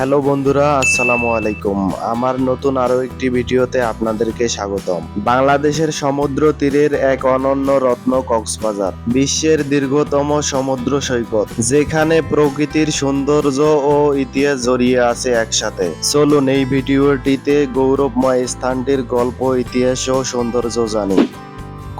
Hello বন্ধুরা, আসসালামু আলাইকুম। আমার নতুন আরও একটি ভিডিওতে আপনাদেরকে স্বাগতম। বাংলাদেশের সমুদ্র তীরের এক অনন্য রত্ন কক্সবাজার, বিশ্বের দীর্ঘতম সমুদ্র সৈকত, যেখানে প্রকৃতির সৌন্দর্য ও ইতিহাস জড়িয়ে আছে একসাথে। চলুন এই ভিডিওটিতে গৌরবময় স্থানটির গল্প, ইতিহাস ও সৌন্দর্য জানি।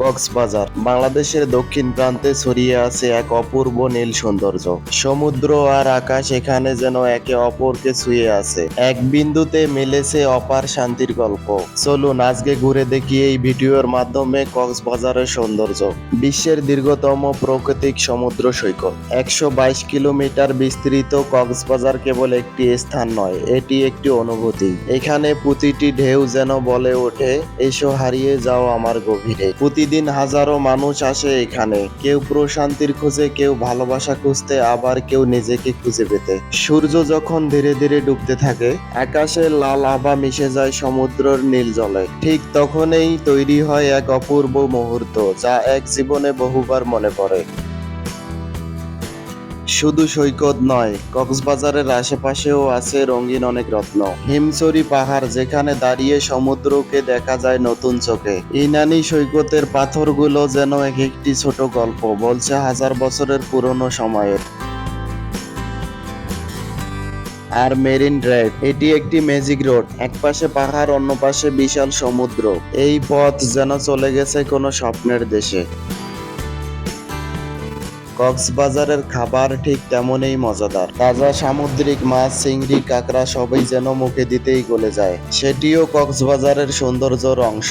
কক্সবাজার, বাংলাদেশের দক্ষিণ প্রান্তে ছড়িয়ে আছে এক অপূর্ব নীল সৌন্দর্য। সমুদ্র আর আকাশ এখানে যেন একে অপরকে ছুঁয়ে আছে। এক বিন্দুতে মিলেছে অপার শান্তির গল্প। চলুন আজকে ঘুরে দেখি এই ভিডিওর মাধ্যমে কক্সবাজারের সৌন্দর্য। বিশ্বের দীর্ঘতম প্রাকৃতিক সমুদ্র সৈকত। একশো বাইশ কিলোমিটার বিস্তৃত কক্সবাজার কেবল একটি স্থান নয়, এটি একটি অনুভূতি। এখানে প্রতিটি ঢেউ যেন বলে ওঠে, এসো হারিয়ে যাও আমার গভীরে। প্রতিদিন হাজারো মানুষ আসে এখানে। কেউ প্রশান্তির খোঁজে, কেউ ভালোবাসা খুঁজতে, আবার কেউ নিজেকে খুঁজে পেতে। সূর্য যখন ধীরে ধীরে ডুবতে থাকে, আকাশে লাল আভা মিশে যায় সমুদ্রের নীল জলে। ঠিক তখনই তৈরি হয় এক অপূর্ব মুহূর্ত, যা এক জীবনে বহুবার মনে পড়ে। শুধু সৈকত নয়, কক্সবাজারের আশেপাশেও আছে রঙিন অনেক রত্ন। হিমচরি পাহাড় যেখানে দাঁড়িয়ে সমুদ্রকে দেখা যায় নতুন চোখে। ইনানি সৈকতের পাথরগুলো যেন এক একটি ছোট গল্প, বলছে হাজার বছরের পুরনো সময়ের। আর মেরিন ড্রাইভ, এটি একটি ম্যাজিক রোড এক পাশে পাহাড় অন্য পাশে বিশাল সমুদ্র। এই পথ যেন চলে গেছে কোনো স্বপ্নের দেশে। কক্সবাজারের খাবার ঠিক তেমনই মজাদার। তাজা সামুদ্রিক মাছ, চিংড়ি, কাঁকড়া সবই যেন মুখে দিতেই গলে যায়। সেটিও কক্সবাজারের সৌন্দর্যর অংশ।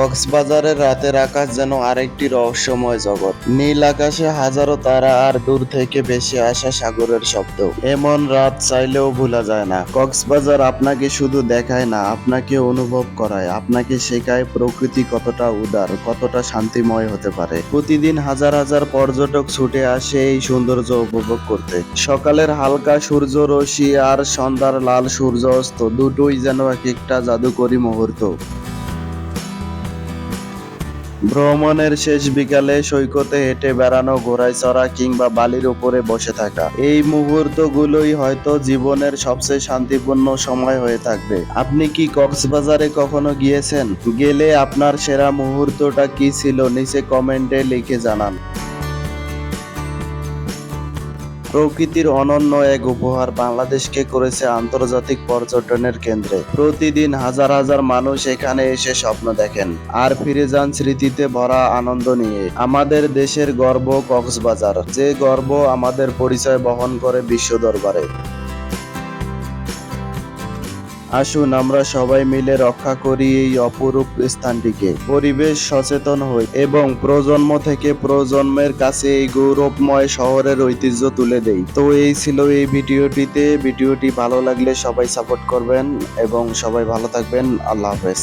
কক্সবাজারের রাতের আকাশ যেন আরেকটি রহস্যময় জগৎ। নীল আকাশে হাজারো তারা আর দূর থেকে ভেসে আসা সাগরের শব্দ। এমন রাত চাইলেও ভোলা যায় না। কক্সবাজার আপনাকে শুধু দেখায় না, আপনাকে অনুভব করায়। আপনাকে শেখায় প্রকৃতি কতটা উদার, কতটা শান্তিময় হতে পারে। প্রতিদিন হাজার হাজার পর্যটক ছুটে আসে এই সৌন্দর্য উপভোগ করতে। সকালের হালকা সূর্য রশ্মি আর সন্ধ্যার লাল সূর্য অস্ত দুটোই যেন এক একটা জাদুকরী মুহূর্ত। ভ্রমণের শেষ বিকালে সৈকতে হেঁটে বেড়ানো, ঘোড়ায় চড়া কিংবা বালির উপরে বসে থাকা। এই মুহূর্তগুলোই হয়তো জীবনের সবচেয়ে শান্তিপূর্ণ সময় হয়ে থাকবে। আপনি কি কক্সবাজারে কখনো গিয়েছেন? গেলে আপনার সেরা মুহূর্তটা কি ছিল? নিচে কমেন্টে লিখে জানান। প্রকৃতির অনন্য এক উপহার বাংলাদেশকে করেছে আন্তর্জাতিক পর্যটনের কেন্দ্রে। প্রতিদিন হাজার হাজার মানুষ এখানে এসে স্বপ্ন দেখেন আর ফিরে যান স্মৃতিতে ভরা আনন্দ নিয়ে। আমাদের দেশের গর্ব কক্সবাজার, যে গর্ব আমাদের পরিচয় বহন করে বিশ্ব দরবারে। আসুন আমরা সবাই মিলে রক্ষা করি এই অপরূপ স্থানটিকে। পরিবেশ সচেতন হই এবং প্রজন্ম থেকে প্রজন্মের কাছে এই গৌরবময় শহরের ঐতিহ্য তুলে দেই। তো এই ছিল এই ভিডিওটিতে। ভিডিওটি ভালো লাগলে সবাই সাপোর্ট করবেন এবং সবাই ভালো থাকবেন। আল্লাহ হাফেজ।